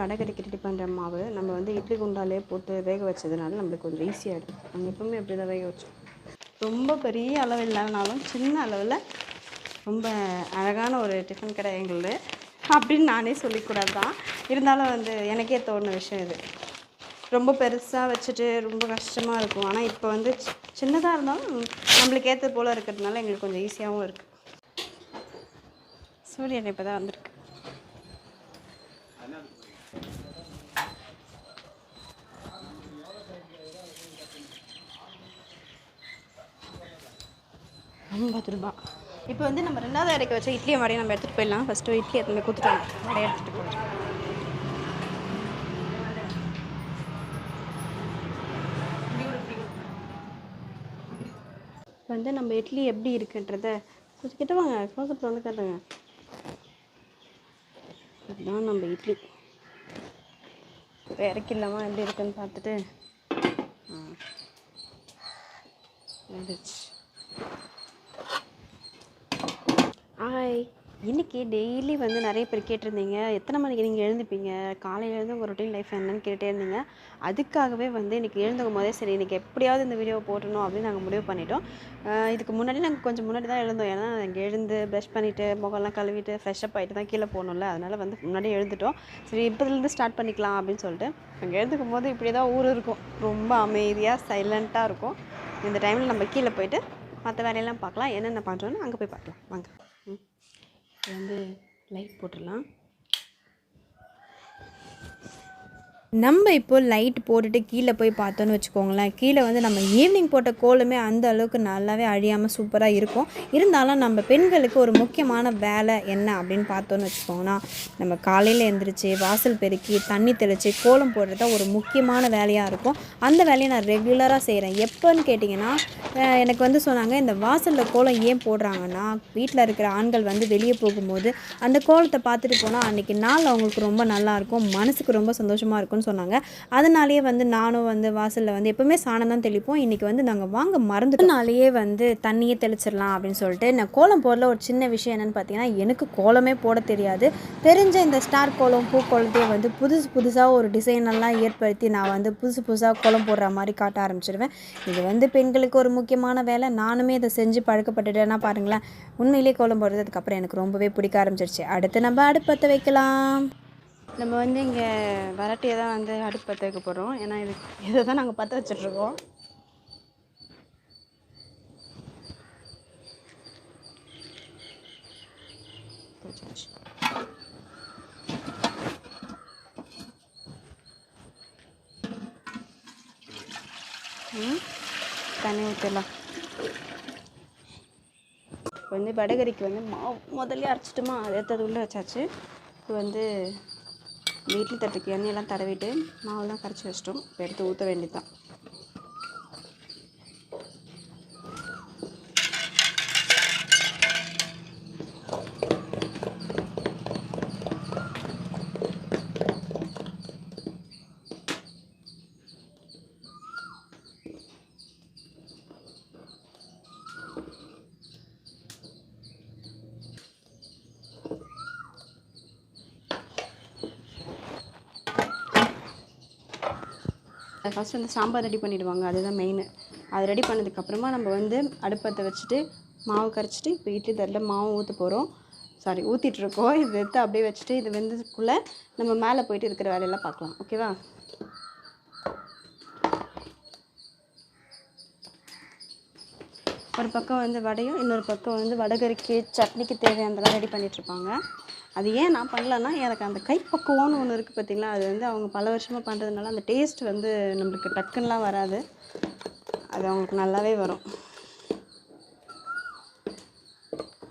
வடகறிக்கு ready பண்ணுற மாவு நம்ம வந்து இட்லி குண்டாலே போட்டு வேக வச்சதுனால நம்மளுக்கு கொஞ்சம் ஈஸியாக இருக்கும். நாங்கள் எப்பவுமே அப்படி தான் வேக வச்சோம். ரொம்ப பெரிய அளவு இல்லைனாலும் சின்ன அளவில் ரொம்ப அழகான ஒரு டிஃபன் கடை எங்களுது அப்படின்னு நானே சொல்லிக்கூடாது தான் இருந்தாலும் வந்து எனக்கே தோணுன விஷயம் இது. ரொம்ப பெருசாக வச்சுட்டு ரொம்ப கஷ்டமாக இருக்கும். ஆனால் இப்போ வந்து சின்னதாக இருந்தாலும் நம்மளுக்கு ஏற்ற போல் இருக்கிறதுனால எங்களுக்கு கொஞ்சம் ஈஸியாகவும் இருக்குது சூரியன் இப்போ தான் வந்திருக்கு. ஐம்பது ரூபா இப்போ வந்து நம்ம ரெண்டாவது அரைக்க வச்ச இட்லியை வடையை நம்ம எடுத்துகிட்டு போயிடலாம். ஃபஸ்ட்டு இட்லி எடுத்து கொடுத்துட்டு வடையை எடுத்துகிட்டு போயிடலாம் இப்போ வந்து நம்ம இட்லி எப்படி இருக்குன்றத கொஞ்சம் கிட்ட வாங்க. க்ளோஸ்அப்பில் வந்து காட்டுங்க இதுதான் நம்ம இட்லி. இப்போ இறக்கிடலாமா? எப்படி இருக்குன்னு பார்த்துட்டு. ஆ வந்துச்சு ஹாய் இன்றைக்கி டெய்லி வந்து நிறைய பேர் கேட்டிருந்தீங்க. எத்தனை மணிக்கு நீங்கள் எழுந்துப்பீங்க காலையில் இருந்து உங்கள் ரொட்டீன் லைஃப் என்னன்னு கேட்டே இருந்தீங்க. அதுக்காகவே வந்து இன்றைக்கி எழுந்துக்கும் போதே சரி இன்றைக்கி எப்படியாவது இந்த வீடியோ போட்டணும் அப்படின்னு நாங்கள் முடிவு பண்ணிட்டோம். இதுக்கு முன்னாடி நாங்கள் கொஞ்சம் முன்னாடி தான் எழுந்தோம். ஏன்னா இங்கே எழுந்து ப்ரஷ் பண்ணிவிட்டு முகம்லாம் கழுவிட்டு ஃப்ரெஷ்அப் ஆகிட்டு தான் கீழே போகணும்ல. அதனால் வந்து முன்னாடியே எழுந்துட்டோம். சரி இப்போதுலேருந்து ஸ்டார்ட் பண்ணிக்கலாம் அப்படின்னு சொல்லிட்டு அங்கே எழுந்துக்கும் போது இப்படி தான் ஊர் இருக்கும். ரொம்ப அமைதியாக சைலண்ட்டாக இருக்கும். இந்த டைமில் நம்ம கீழே போயிட்டு மற்ற வேலையெல்லாம் பார்க்கலாம். என்னென்ன பண்ணுறோன்னு அங்கே போய் பார்க்கலாம். வாங்க. இது வந்து லைட் போட்டுடலாம். நம்ம இப்போ லைட் போட்டுட்டு கீழே போய் பார்த்தோன்னு வச்சுக்கோங்களேன். கீழே வந்து நம்ம ஈவினிங் போட்ட கோலமே அந்த அளவுக்கு நல்லாவே அழியாமல் சூப்பராக இருக்கும். இருந்தாலும் நம்ம பெண்களுக்கு ஒரு முக்கியமான வேலை என்ன அப்படின்னு பார்த்தோன்னு வச்சுக்கோங்கன்னா நம்ம காலையில் எழுந்திரிச்சு வாசல் பெருக்கி தண்ணி தெளித்து கோலம் போடுறது தான் ஒரு முக்கியமான வேலையாக இருக்கும். அந்த வேலையை நான் ரெகுலராக செய்கிறேன் எப்போன்னு கேட்டிங்கன்னா எனக்கு வந்து சொன்னாங்க இந்த வாசலில் கோலம் ஏன் போடுறாங்கன்னா வீட்டில் இருக்கிற ஆண்கள் வந்து வெளியே போகும்போது அந்த கோலத்தை பார்த்துட்டு போனால் அன்றைக்கி நாள் அவங்களுக்கு ரொம்ப நல்லாயிருக்கும் மனசுக்கு ரொம்ப சந்தோஷமாக இருக்கும். இருக்கும்னு சொன்னாங்க. அதனாலேயே வந்து நானும் வந்து வாசலில் வந்து எப்போவுமே சாணம் தான் தெளிப்போம். இன்றைக்கி வந்து நாங்கள் வாங்க மறந்துனாலேயே வந்து தண்ணியே தெளிச்சிடலாம் அப்படின்னு சொல்லிட்டு நான் கோலம் போடல ஒரு சின்ன விஷயம் என்னென்னு பார்த்தீங்கன்னா எனக்கு கோலமே போட தெரியாது. தெரிஞ்ச இந்த ஸ்டார் கோலம் பூ கோலத்தையே வந்து புதுசு புதுசாக ஒரு டிசைனெல்லாம் ஏற்படுத்தி நான் வந்து புதுசு புதுசாக கோலம் போடுற மாதிரி காட்ட ஆரம்பிச்சிடுவேன் இது வந்து பெண்களுக்கு ஒரு முக்கியமான வேலை. நானுமே இதை செஞ்சு பழக்கப்பட்டுட்டேன்னா பாருங்களேன். உண்மையிலே கோலம் போடுறது அதுக்கப்புறம் எனக்கு ரொம்பவே பிடிக்க ஆரம்பிச்சிருச்சு. அடுத்து நம்ம அடுப்பத்தை வைக்கலாம். நம்ம வந்து இங்கே வரட்டியை தான் வந்து அடுப்பு பற்ற வைக்க போகிறோம் ஏன்னா இது இதை தான் நாங்கள் பற்ற வச்சிட்ருக்கோம். ம் தண்ணி ஊற்றலாம் இப்போ வந்து வடகரிக்கு வந்து மாவு முதல்ல அரைச்சிட்டுமா? அதை எடுத்தது உள்ளே வச்சாச்சு. இப்போ வந்து இட்லி தட்டுக்கு எண்ணெயெல்லாம் தடவிட்டு மாவெல்லாம் கரைச்சி வச்சிட்டோம். இப்போ எடுத்து ஊற்ற வேண்டியதுதான் ஃபஸ்ட் வந்து சாம்பார் ரெடி பண்ணிவிடுவாங்க அதுதான் மெயின் அது ரெடி பண்ணதுக்கப்புறமா நம்ம வந்து அடுப்பத்தை வச்சுட்டு மாவு கரைச்சிட்டு இப்போ இட்லி தட்டில் மாவு ஊற்ற போகிறோம் சாரி ஊற்றிட்டுருக்கோம் இது எடுத்து அப்படியே வச்சுட்டு இது வெந்ததுக்குள்ளே நம்ம மேலே போயிட்டு இருக்கிற வேலையெல்லாம் பார்க்கலாம். ஓகேவா ஒரு பக்கம் வந்து வடையும் இன்னொரு பக்கம் வந்து வடகரிக்கு சட்னிக்கு தேவையானதெல்லாம் ரெடி பண்ணிகிட்ருப்பாங்க அது ஏன் நான் பண்ணலன்னா எனக்கு அந்த கைப்பக்குவம்னு ஒன்று இருக்குது பார்த்திங்களா அது வந்து அவங்க பல வருஷமாக பண்ணுறதுனால அந்த டேஸ்ட் வந்து நம்மளுக்கு டக்குன்னுலாம் வராது. அது அவங்களுக்கு நல்லாவே வரும்.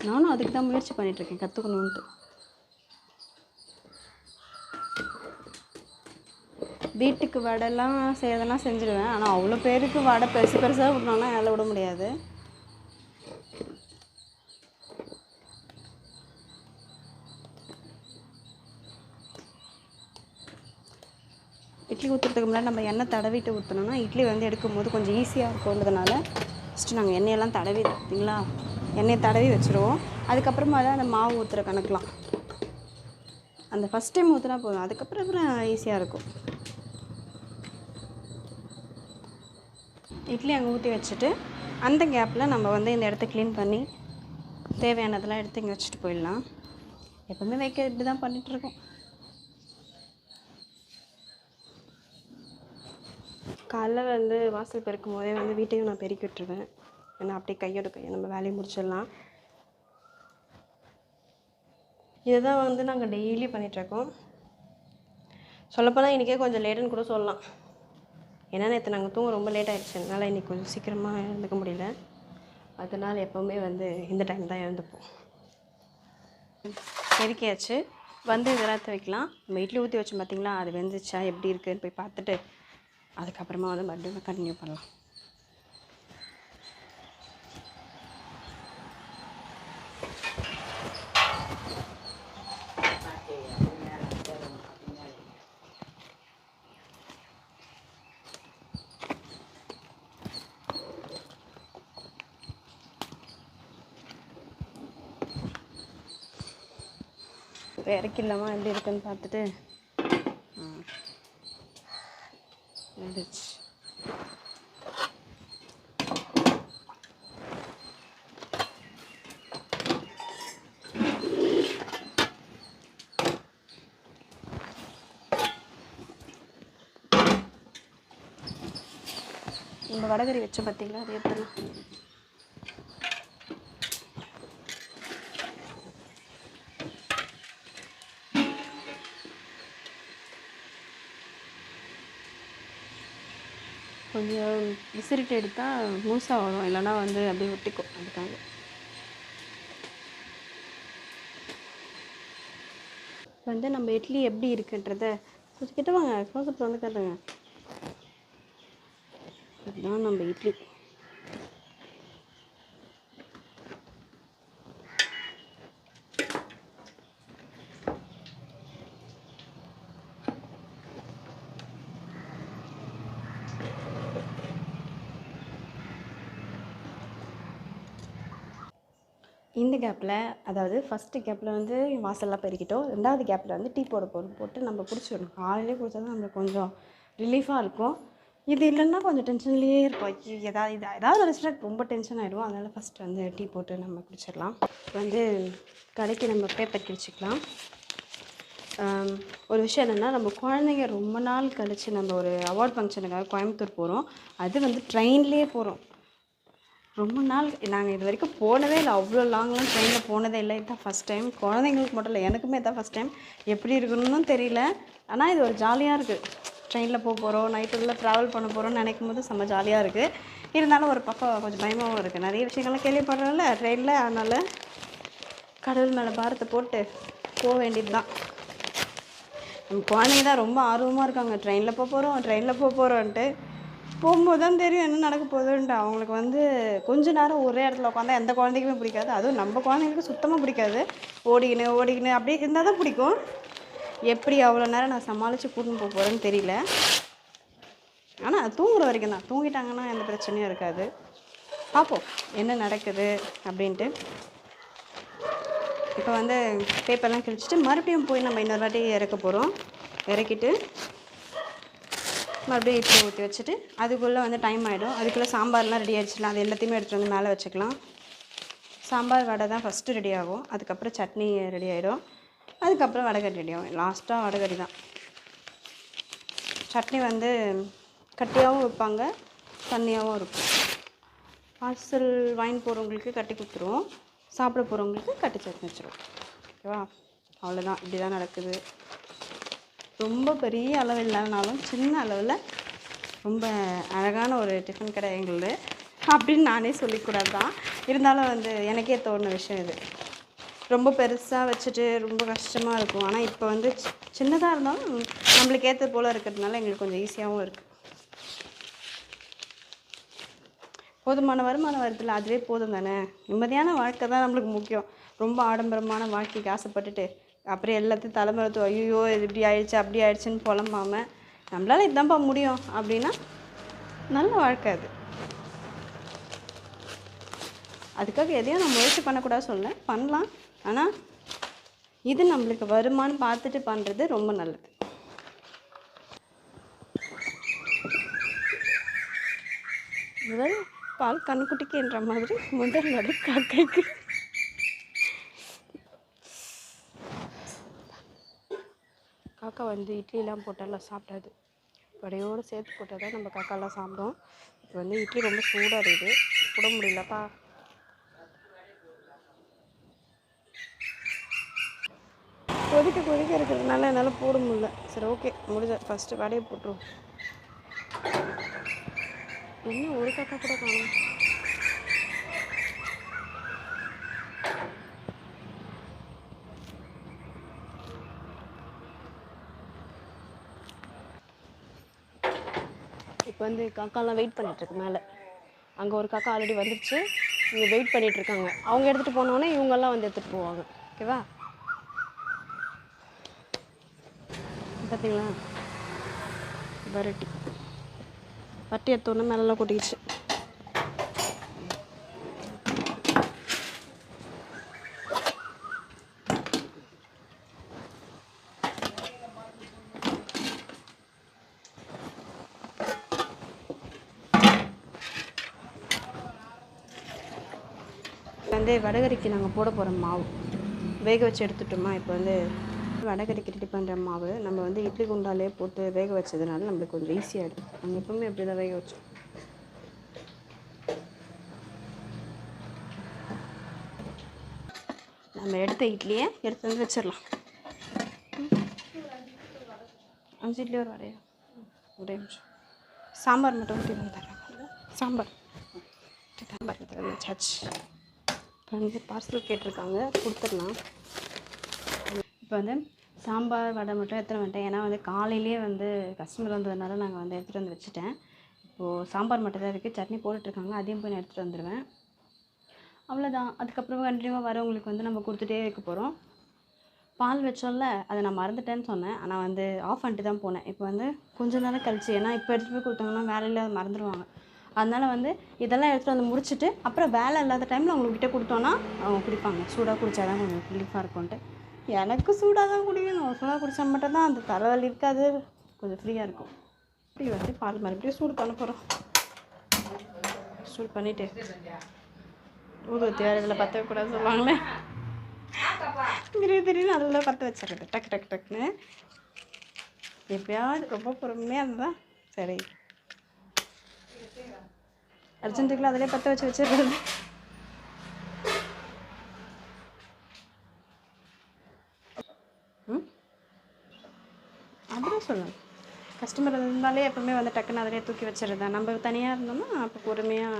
நானும் அதுக்கு தான் முயற்சி பண்ணிகிட்ருக்கேன் கற்றுக்கணுன்ட்டு வீட்டுக்கு வடைலாம் செய்யறதெல்லாம் செஞ்சுடுவேன் ஆனால் அவ்வளோ பேருக்கு வடை பெருசு பெருசாக விடணும்னா என்னால் விட முடியாது. இட்லி ஊற்றுறதுக்கு முன்னாடி நம்ம எண்ணெய் தடவிட்டு ஊற்றணும்னா இட்லி வந்து எடுக்கும்போது கொஞ்சம் ஈஸியாக இருக்கும்ன்றதுனால ஃபஸ்ட்டு நாங்கள் எண்ணெயெல்லாம் தடவி பார்த்தீங்களா எண்ணெயை தடவி வச்சுருவோம். அதுக்கப்புறமா தான் அந்த மாவு ஊற்றுற கணக்கெலாம். அந்த ஃபஸ்ட் டைம் ஊற்றினா போதும். அதுக்கப்புறம் அப்புறம் ஈஸியாக இருக்கும். இட்லி அங்கே ஊற்றி வச்சுட்டு அந்த கேப்பில் நம்ம வந்து இந்த இடத்த க்ளீன் பண்ணி தேவையானதெல்லாம் எடுத்து இங்கே வச்சுட்டு போயிடலாம். எப்பவுமே வைக்க இப்படி தான் பண்ணிகிட்ருக்கோம் காலைல வந்து வாசல் பெருக்கும் போதே வந்து வீட்டையும் நான் பெருக்கி விட்டுருவேன். ஏன்னா அப்படியே கையோட கையை நம்ம வேலையை முடிச்சிடலாம். இதை தான் வந்து நாங்கள் டெய்லி பண்ணிகிட்ருக்கோம் சொல்லப்போனால் இன்றைக்கே கொஞ்சம் லேட்டுன்னு கூட சொல்லலாம். ஏன்னா நேற்று நாங்கள் தூங்க ரொம்ப லேட் ஆகிடுச்சு அதனால் இன்றைக்கி கொஞ்சம் சீக்கிரமாக எழுந்துக்க முடியல. அதனால் எப்போவுமே வந்து இந்த டைம் தான் எழுந்துப்போம். பெருக்கியாச்சு. வந்து இதெல்லாம் வைக்கலாம். நம்ம இட்லி ஊற்றி வச்சோம் பார்த்தீங்களா அது வெந்துச்சா? எப்படி இருக்குன்னு போய் பார்த்துட்டு அதுக்கப்புறமா வந்து மறுபடியும் கண்டினியூ பண்ணலாம். இப்போ இறக்கிடலாமா எப்படி இருக்குன்னு பார்த்துட்டு வெந்துச்சு நம்ம வடகறி வச்ச பார்த்தீங்களா அது எப்படி? கொஞ்சம் விசிறிட்டு எடுத்தால் முழுசாக வரும். இல்லைன்னா வந்து அப்படியே ஒட்டிக்கும் அதுக்காக. வந்து நம்ம இட்லி எப்படி இருக்குன்றத கொஞ்சம் கிட்ட வாங்க க்ளோஸ்அப்பில் வந்து காட்டுங்க. இதுதான் நம்ம இட்லி இந்த கேப்பில் அதாவது ஃபஸ்ட்டு கேப்பில் வந்து வாசல்லாம் பெருக்கிட்டோம் ரெண்டாவது கேப்பில் வந்து டீ போட போகிறோம் போட்டு நம்ம குடிச்சிடணும். காலையிலே குடித்தா தான் நம்மளுக்கு கொஞ்சம் ரிலீஃபாக இருக்கும். இது இல்லைன்னா கொஞ்சம் டென்ஷன்லேயே இருக்கும் ஏதாவது இது ஏதாவது நினச்சிட்டா ரொம்ப டென்ஷன் ஆகிடும் அதனால் ஃபஸ்ட்டு வந்து டீ போட்டு நம்ம குடிச்சிடலாம். வந்து கடைக்கு நம்ம பேப்பர் கிழிச்சிக்கலாம் ஒரு விஷயம் என்னென்னா நம்ம குழந்தைங்க ரொம்ப நாள் கழித்து நம்ம ஒரு அவார்ட் ஃபங்க்ஷனுக்காக கோயம்புத்தூர் போகிறோம் அது வந்து ட்ரெயின்லேயே போகிறோம் ரொம்ப நாள் நாங்கள் இது வரைக்கும் போனதே இல்லை. அவ்வளோ லாங்லாம் ட்ரெயினில் போனதே இல்லை. இதுதான் ஃபஸ்ட் டைம் குழந்தைங்களுக்கு மட்டும் இல்லை. எனக்குமே இதான் ஃபஸ்ட் டைம் எப்படி இருக்கணும்னு தெரியல. ஆனால் இது ஒரு ஜாலியாக இருக்குது ட்ரெயினில் போக போகிறோம் நைட்டுள்ள ட்ராவல் பண்ண போகிறோம்னு நினைக்கும் போது செம்ம ஜாலியாக இருக்குது இருந்தாலும் ஒரு பக்கம் கொஞ்சம் பயமாகவும் இருக்குது நிறைய விஷயங்கள்லாம் கேள்விப்படுறோம்ல ட்ரெயினில் அதனால் கடவுள் மேலே பாரத்தை போட்டு போக வேண்டியது தான் குழந்தைங்க தான் ரொம்ப ஆர்வமாக இருக்காங்க. ட்ரெயினில் போக போகிறோம் ட்ரெயினில் போக போகிறோன்ட்டு போகும்போது தான் தெரியும் என்ன நடக்க போகுதுன்ட்டு. அவங்களுக்கு வந்து கொஞ்ச நேரம் ஒரே இடத்துல உட்காந்தா எந்த குழந்தைக்குமே பிடிக்காது. அதுவும் நம்ம குழந்தைங்களுக்கு சுத்தமாக பிடிக்காது. ஓடிக்கின்னு ஓடிக்கின்னு அப்படியே இருந்தால் தான் பிடிக்கும். எப்படி அவ்வளோ நேரம் நான் சமாளித்து கூட்டின்னு போக போகிறேன்னு தெரியல. ஆனால் தூங்குற வரைக்கும் தான். தூங்கிட்டாங்கன்னா எந்த பிரச்சனையும் இருக்காது. பார்ப்போம் என்ன நடக்குது அப்படின்ட்டு. இப்போ வந்து பேப்பர்லாம் கிழிச்சிட்டு மறுபடியும் போய் நம்ம இன்னொரு வாட்டி இறக்க போகிறோம் இறக்கிட்டு மறுபடியும் இட்லி ஊற்றி வச்சுட்டு அதுக்குள்ளே வந்து டைம் ஆகிடும் அதுக்குள்ளே சாம்பார்லாம் ரெடி ஆகிடுச்சுலாம் அது எல்லாத்தையுமே எடுத்துகிட்டு வந்து மேலே வச்சுக்கலாம். சாம்பார் வடை தான் ஃபஸ்ட்டு ரெடி ஆகும். அதுக்கப்புறம் சட்னி ரெடி ஆகிடும் அதுக்கப்புறம் வடகறி ரெடி ஆகும். லாஸ்ட்டாக வடகறி தான். சட்னி வந்து கட்டியாகவும் வைப்பாங்க தண்ணியாகவும் இருக்கும். பார்சல் வாங்கி போகிறவங்களுக்கு கட்டி கொடுத்துருவோம். சாப்பிட போகிறவங்களுக்கு கட்டி சட்னி வச்சுருவோம் ஓகேவா? அவ்வளோதான் இப்படி தான் நடக்குது. ரொம்ப பெரிய அளவு இல்லைனாலும் சின்ன அளவில் ரொம்ப அழகான ஒரு டிஃபன் கடை எங்களுது. அப்படின்னு நானே சொல்லிக்கூடாது தான் இருந்தாலும் வந்து எனக்கே தோணுன விஷயம் இது. ரொம்ப பெருசாக வச்சுட்டு ரொம்ப கஷ்டமாக இருக்கும். ஆனால் இப்போ வந்து சின்னதாக இருந்தாலும் நம்மளுக்கு ஏற்ற போல் இருக்கிறதுனால எங்களுக்கு கொஞ்சம் ஈஸியாகவும் இருக்குது போதுமான வருமானம் வருதுல்ல அதுவே போதும் தானே? நிம்மதியான வாழ்க்கை தான் நம்மளுக்கு முக்கியம். ரொம்ப ஆடம்பரமான வாழ்க்கைக்கு ஆசைப்பட்டுட்டு அப்புறம் எல்லாத்தையும் தலைமுறை ஐயோ இது இப்படி ஆயிடுச்சு அப்படி ஆயிடுச்சுன்னு புலம்பாமல் நம்மளால் இதுதான்ப்பா முடியும் அப்படின்னா நல்ல வாழ்க்கை அது. அதுக்காக எதையும் நான் முயற்சி பண்ணக்கூடாது சொல்ல பண்ணலாம். ஆனால் இது நம்மளுக்கு வருமானு பார்த்துட்டு பண்ணுறது ரொம்ப நல்லது. முதல் பால் கண்ணுக்குட்டிக்குன்ற மாதிரி முதல் வடை காக்கைக்கு. காக்கா வந்து இட்லிலாம் போட்டாலாம் சாப்பிடாது. வடையோடு சேர்த்து போட்டால் தான் நம்ம காக்காலாம் சாப்பிடும். இப்போ வந்து இட்லி ரொம்ப சூடாக இருக்குது. போட முடியலப்பா. கொதிக்க கொதிக்க இருக்கிறதுனால என்னால் போட முடியல. சரி ஓகே முடிஞ்ச ஃபஸ்ட்டு வடையை போட்டுருவோம். இன்னும் ஒரு காக்கா கூட காணும். இப்போ வந்து காக்காலாம் வெயிட் பண்ணிகிட்ருக்கு மேலே. அங்கே ஒரு காக்கா ஆல்ரெடி வந்துடுச்சு இங்கே வெயிட் பண்ணிகிட்ருக்காங்க இருக்காங்க அவங்க எடுத்துகிட்டு போனோடனே இவங்கெல்லாம் வந்து எடுத்துகிட்டு போவாங்க. ஓகேவா பார்த்தீங்களா வரட்டி வரட்டி எடுத்தோன்னே மேலெல்லாம் கொட்டிக்கிச்சு. வந்து வடகரிக்கு நாங்கள் போட போகிற மாவு. வேக வச்சு எடுத்துட்டோமா இப்போ வந்து வடகரிக்கு ரெடி பண்ணுற மாவு. நம்ம வந்து இட்லி குண்டாலே போட்டு வேக வச்சதுனால நம்மளுக்கு கொஞ்சம் ஈஸியாகிடும் நாங்கள் எப்பவுமே அப்படி தான் வேக வச்சோம். நம்ம எடுத்த இட்லியை எடுத்து வந்து வச்சிடலாம். அஞ்சு இட்லி ஒரு வடையா? ஒரே நிமிஷம். சாம்பார் மட்டும் ஊற்றி வந்து தர்றாங்க சாம்பார் சாம்பார் எடுத்து வந்து இப்போ வந்து பார்சல் கேட்டிருக்காங்க கொடுத்துடலாம். இப்போ வந்து சாம்பார் வடை மட்டும் எடுத்துகிட்டு வந்துட்டேன். ஏன்னா வந்து காலையிலேயே வந்து கஸ்டமர் வந்ததுனால நாங்கள் வந்து எடுத்துகிட்டு வந்து வச்சுட்டேன். இப்போது சாம்பார் மட்டும் தான் இருக்குது சட்னி போட்டுட்ருக்காங்க. அதையும் போய் நான் எடுத்துகிட்டு வந்துடுவேன் அவ்வளோதான் அதுக்கப்புறம் கண்டினியூவாக வரவங்களுக்கு வந்து நம்ம கொடுத்துட்டே இருக்க போகிறோம் பால் வச்சோம்ல அதை நான் மறந்துட்டேன்னு சொன்னேன். ஆனால் வந்து ஆஃப் பண்ணிட்டு தான் போனேன். இப்போ வந்து கொஞ்ச நேரம் கழிச்சு ஏன்னா இப்போ எடுத்துகிட்டு போய் கொடுத்தாங்கன்னா வேலையில் அதை மறந்துடுவாங்க அதனால் வந்து இதெல்லாம் எடுத்துகிட்டு வந்து முடிச்சுட்டு அப்புறம் வேலை இல்லாத டைமில் அவங்கக்கிட்ட கொடுத்தோன்னா அவங்க குடிப்பாங்க. சூடாக குடித்தா தான் கொஞ்சம் ரிலீஃபாக இருக்கும்ன்ட்டு. எனக்கு சூடாக தான் குடிக்கணும். சூடாக குடித்தா மட்டும் தான் அந்த தலைவலி இருக்காது. கொஞ்சம் ஃப்ரீயாக இருக்கும். இப்படி வந்து பால் மறுபடியும் சூடு பண்ண போகிறோம் சூடு பண்ணிவிட்டு ஊதுவத்தி வேறு இதில் பற்ற கூடாது சொல்லுவாங்களே. திடீர் திடீர்னு அதில் பற்ற வச்சிடுறது. டக்கு டக்கு டக்குன்னு. எப்பயாவது ரொம்ப பொறுமையாக இருந்தால் சரி. அர்ஜென்ட்டுக்குலாம் அதிலே பற்ற வச்சு வச்சிருக்கிறது. ம்? அப்படிதான் சொல்லணும். கஸ்டமர் இருந்தாலே எப்போவுமே வந்து டக்குன்னு அதிலே தூக்கி வச்சிருந்தேன் நம்ம தனியாக இருந்தோம்னா அப்போ பொறுமையாக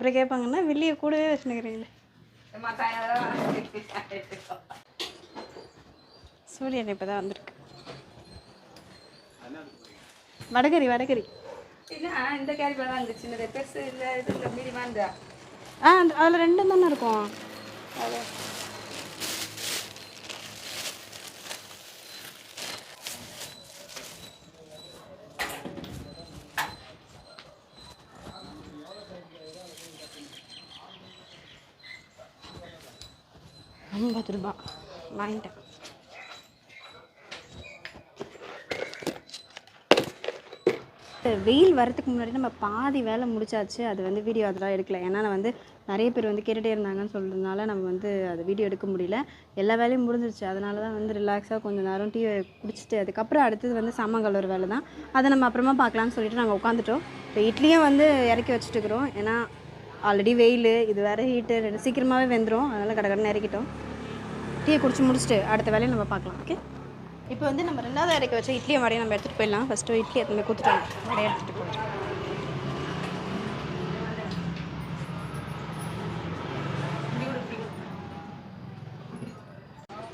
அப்புறம் கேட்பாங்கன்னா வில்லியை கூடவே வச்சுனுக்கிறீங்களே சூரியன் இப்போ தான் வந்திருக்கு. வடகரி வடகரி. இந்த கேரி தான் சின்னது பெருசு இல்லை இது மீடியமாக இருந்தா? ஆ அந்த அதில் ரெண்டும் தானே இருக்கும். அது ஐம்பது ரூபா வாங்கிட்டேன். வெயில் வரதுக்கு முன்னாடி நம்ம பாதி வேலை முடிச்சாச்சு. அது வந்து வீடியோ அதெல்லாம் எடுக்கல. ஏன்னா நான் வந்து நிறைய பேர் வந்து கேட்டுகிட்டே இருந்தாங்கன்னு சொல்கிறதுனால நம்ம வந்து அது வீடியோ எடுக்க முடியல. எல்லா வேலையும் முடிஞ்சிருச்சு. அதனால தான் வந்து ரிலாக்ஸாக கொஞ்சம் நேரம் டீ குடிச்சிட்டு அதுக்கப்புறம் அடுத்தது வந்து சாமான் கழுவுற வேலை தான். அதை நம்ம அப்புறமா பார்க்கலாம்னு சொல்லிட்டு நாங்கள் உட்காந்துட்டோம் இப்போ இட்லியும் வந்து இறக்கி வச்சுட்டுக்கிறோம் ஏன்னா ஆல்ரெடி வெயில் இது வேறு ஹீட்டு ரெண்டு சீக்கிரமாகவே வெந்துடும் அதனால் கடை கடன் இறக்கிட்டோம். டீயை குடிச்சு முடிச்சுட்டு அடுத்த வேலையை நம்ம பார்க்கலாம் ஓகே இப்போ வந்து நம்ம ரெண்டாவது இறக்கி வச்ச இட்லியை வடையை நம்ம எடுத்துகிட்டு போயிடலாம். ஃபஸ்ட்டு இட்லி எடுத்துமே கொடுத்துட்டோம் வடையை எடுத்துகிட்டு போயிடலாம்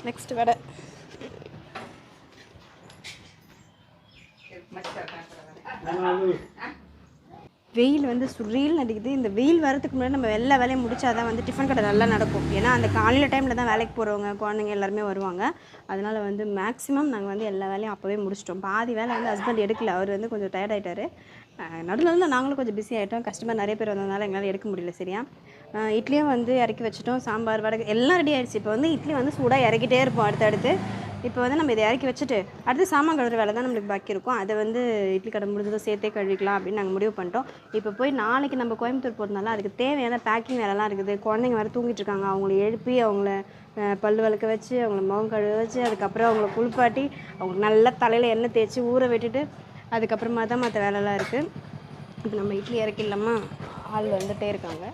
நெக்ஸ்ட் வடை. வெயில் வந்து சுரீல் நடிக்குது. இந்த வெயில் வரதுக்கு முன்னாடி நம்ம எல்லா வேலையும் முடிச்சா தான் வந்து டிஃபன் கடை நல்லா நடக்கும். ஏன்னா அந்த காலையில் டைமில் தான் வேலைக்கு போகிறவங்க குழந்தைங்க எல்லாருமே வருவாங்க. அதனால் வந்து மேக்ஸிமம் நாங்கள் வந்து எல்லா வேலையும் அப்போவே முடிச்சிட்டோம். பாதி வேலை வந்து ஹஸ்பண்ட் எடுக்கல. அவர் வந்து கொஞ்சம் டயர்ட் ஆகிட்டாரு நடுவில் வந்து நாங்களும் கொஞ்சம் பிஸி ஆகிட்டோம் கஸ்டமர் நிறைய பேர் வந்ததுனால எங்களால் எடுக்க முடியல சரியா? இட்லியும் வந்து இறக்கி வச்சுட்டோம். சாம்பார் வடை எல்லாம் ரெடி ஆகிடுச்சு இப்போ வந்து இட்லி வந்து சூடாக இறக்கிட்டே இருப்போம் அடுத்தடுத்து. இப்போ வந்து நம்ம இதை இறக்கி வச்சுட்டு அடுத்து சாமான் கழுவுற வேலை தான் நம்மளுக்கு பாக்கி இருக்கும். அதை வந்து இட்லி கடை முடிஞ்சதும் சேர்த்தே கழுவிக்கலாம் அப்படின்னு நாங்கள் முடிவு பண்ணிட்டோம். இப்போ போய் நாளைக்கு நம்ம கோயம்புத்தூர் போகிறதுனால அதுக்கு தேவையான பேக்கிங் வேலைலாம் இருக்குது. குழந்தைங்க வேறு தூங்கிட்டு இருக்காங்க. அவங்கள எழுப்பி அவங்கள பல் பல்லு விளக்க வச்சு அவங்கள முகம் கழுவ வச்சு அதுக்கப்புறம் அவங்கள குளிப்பாட்டி அவங்களுக்கு நல்லா தலையில் எண்ணெய் தேய்ச்சி ஊற விட்டுட்டு அதுக்கப்புறமா தான் மற்ற வேலைலாம் இருக்குது இப்போ நம்ம இட்லி இறக்கிடலாமா? ஆள் வந்துகிட்டே இருக்காங்க.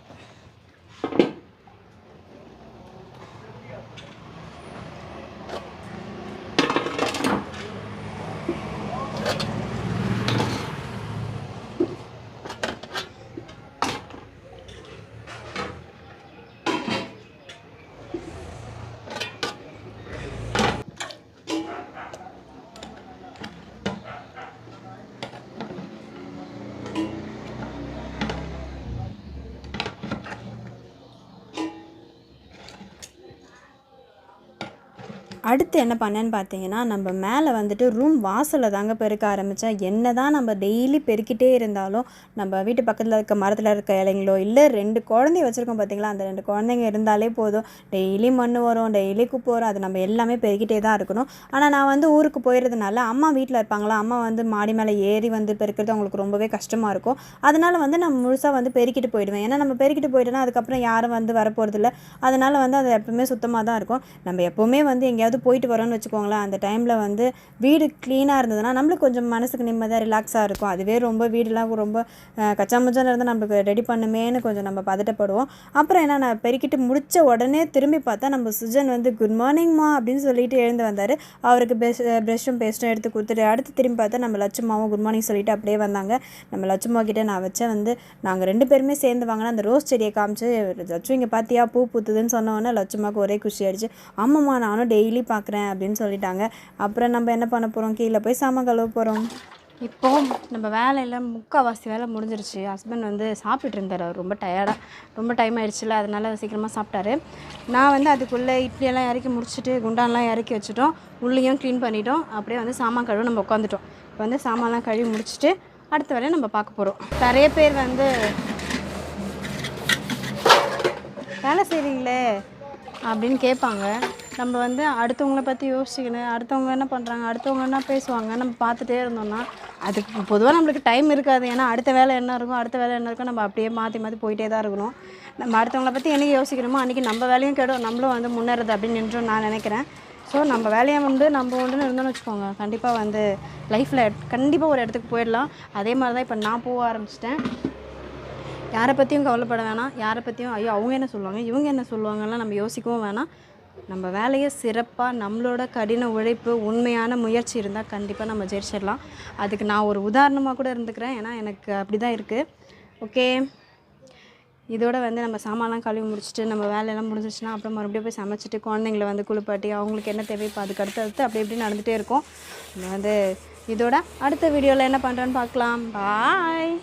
அடுத்து என்ன பண்ணேன்னு பார்த்தீங்கன்னா நம்ம மேலே வந்துட்டு ரூம் வாசலில் தாங்க பெருக்க ஆரம்பித்தேன் என்ன தான் நம்ம டெய்லி பெருக்கிட்டே இருந்தாலும் நம்ம வீட்டு பக்கத்தில் இருக்க மரத்தில் இருக்க இலைங்களோ இல்லை ரெண்டு குழந்தைய வச்சுருக்கோம் பார்த்தீங்களா அந்த ரெண்டு குழந்தைங்க இருந்தாலே போதும். டெய்லி மண் வரும் டெய்லி குப்பை வரும் அது நம்ம எல்லாமே பெருக்கிட்டே தான் இருக்கணும். ஆனால் நான் வந்து ஊருக்கு போயிடுறதுனால அம்மா வீட்டில் இருப்பாங்களா அம்மா வந்து மாடி மேலே ஏறி வந்து பெருக்கிறது அவங்களுக்கு ரொம்பவே கஷ்டமாக இருக்கும். அதனால் வந்து நான் முழுசாக வந்து பெருக்கிட்டு போயிடுவேன். ஏன்னா நம்ம பெருக்கிட்டு போயிட்டோன்னா அதுக்கப்புறம் யாரும் வந்து வரப்போகிறதில்ல அதனால் வந்து அது எப்பவுமே சுத்தமாக தான் இருக்கும். நம்ம எப்போவுமே வந்து எங்கேயாவது போயிட்டு வரோம்னு வச்சுக்கோங்களேன் அந்த டைமில் வந்து வீடு க்ளீனாக இருந்ததுன்னா நம்மளுக்கு கொஞ்சம் மனசுக்கு நிம்மதியாக ரிலாக்ஸாக இருக்கும். அதுவே ரொம்ப வீடெலாம் ரொம்ப கச்சாமச்சான இருந்தால் நம்மளுக்கு ரெடி பண்ணுமேன்னு கொஞ்சம் நம்ம பதட்டப்படுவோம். அப்புறம் என்ன நான் பெருக்கிட்டு முடித்த உடனே திரும்பி பார்த்தா நம்ம சுஜன் வந்து குட் மார்னிங்மா அப்படின்னு சொல்லிட்டு எழுந்து வந்தார். அவருக்கு பெஷ் ப்ரெஷ்ஷும் பேஸ்ட்டும் எடுத்து கொடுத்துட்டு அடுத்து திரும்பி பார்த்தா நம்ம லட்சுமாவும் குட் மார்னிங் சொல்லிட்டு அப்படியே வந்தாங்க. நம்ம லட்சுமா கிட்டே நான் வச்சேன் வந்து நாங்கள் ரெண்டு பேருமே சேர்ந்து வாங்கினா அந்த ரோஸ் செடியை காமிச்சு லட்சு இங்கே பார்த்தியா பூ பூத்துதுன்னு சொன்னோன்னே லட்சுமாவுக்கு ஒரே குஷி ஆயிடுச்சு. ஆமாம்மா நானும் டெய்லி பார்க்குறேன் அப்படின்னு சொல்லிட்டாங்க. அப்புறம் நம்ம என்ன பண்ண போகிறோம் கீழே போய் சாமான் கழுவ போகிறோம் இப்போ நம்ம வேலையில் முக்கால்வாசி வேலை முடிஞ்சிருச்சு. ஹஸ்பண்ட் வந்து சாப்பிட்டுட்டு இருந்தார். அவர் ரொம்ப டயர்டாக ரொம்ப டைம் ஆயிடுச்சுல. அதனால சீக்கிரமாக சாப்பிட்டாரு. நான் வந்து அதுக்குள்ளே இட்லியெல்லாம் இறக்கி முடிச்சுட்டு குண்டான்லாம் இறக்கி வச்சுட்டோம். உள்ளேயும் க்ளீன் பண்ணிட்டோம். அப்படியே வந்து சாமான் கழுவு நம்ம உட்காந்துட்டோம் இப்போ வந்து சாமான்லாம் கழுவி முடிச்சுட்டு அடுத்த வேலையை நம்ம பார்க்க போகிறோம் நிறைய பேர் வந்து வேலை செய்கிறீங்களே அப்படின்னு கேட்பாங்க. நம்ம வந்து அடுத்தவங்கள பற்றி யோசிக்கணும் அடுத்தவங்க என்ன பண்ணுறாங்க அடுத்தவங்க என்ன பேசுவாங்க நம்ம பார்த்துட்டே இருந்தோம்னா அதுக்கு பொதுவாக நம்மளுக்கு டைம் இருக்காது. ஏன்னா அடுத்த வேலை என்ன இருக்கும் அடுத்த வேலை என்ன இருக்கும் நம்ம அப்படியே மாற்றி மாற்றி போயிட்டே தான் இருக்கணும் நம்ம அடுத்தவங்கள பற்றி என்றைக்கு யோசிக்கணுமோ அன்றைக்கி நம்ம வேலையும் கெடும். நம்மளும் வந்து முன்னேறது அப்படின்னு நின்றும் நான் நினைக்கிறேன். ஸோ நம்ம வேலையை வந்து நம்ம ஒன்றுன்னு இருந்தோம்னு வச்சுக்கோங்க. கண்டிப்பாக வந்து லைஃப்பில் கண்டிப்பாக ஒரு இடத்துக்கு போயிடலாம். அதே மாதிரி தான் இப்போ நான் போக ஆரம்பிச்சிட்டேன். யாரை பற்றியும் கவலைப்பட வேணாம். யாரை பற்றியும் ஐயோ அவங்க என்ன சொல்லுவாங்க இவங்க என்ன சொல்லுவாங்கலாம் நம்ம யோசிக்கவும் வேணாம். நம்ம வேலையை சிறப்பாக நம்மளோட கடின உழைப்பு உண்மையான முயற்சி இருந்தால் கண்டிப்பாக நம்ம ஜெயிச்சிடலாம். அதுக்கு நான் ஒரு உதாரணமாக கூட இருந்துக்கிறேன். ஏன்னா எனக்கு அப்படி தான் இருக்குது ஓகே. இதோட வந்து நம்ம சாமான்லாம் கழுவி முடிச்சுட்டு நம்ம வேலையெல்லாம் முடிஞ்சிச்சுன்னா அப்புறம் மறுபடியும் போய் சமைச்சிட்டு குழந்தைங்கள வந்து குளிப்பாட்டி அவங்களுக்கு என்ன தேவைப்போ அதுக்கு அடுத்து அடுத்து அப்படி இப்படி நடந்துகிட்டே இருக்கும். நம்ம வந்து இதோட அடுத்த வீடியோவில் என்ன பண்ணுறேன்னு பார்க்கலாம். பாய்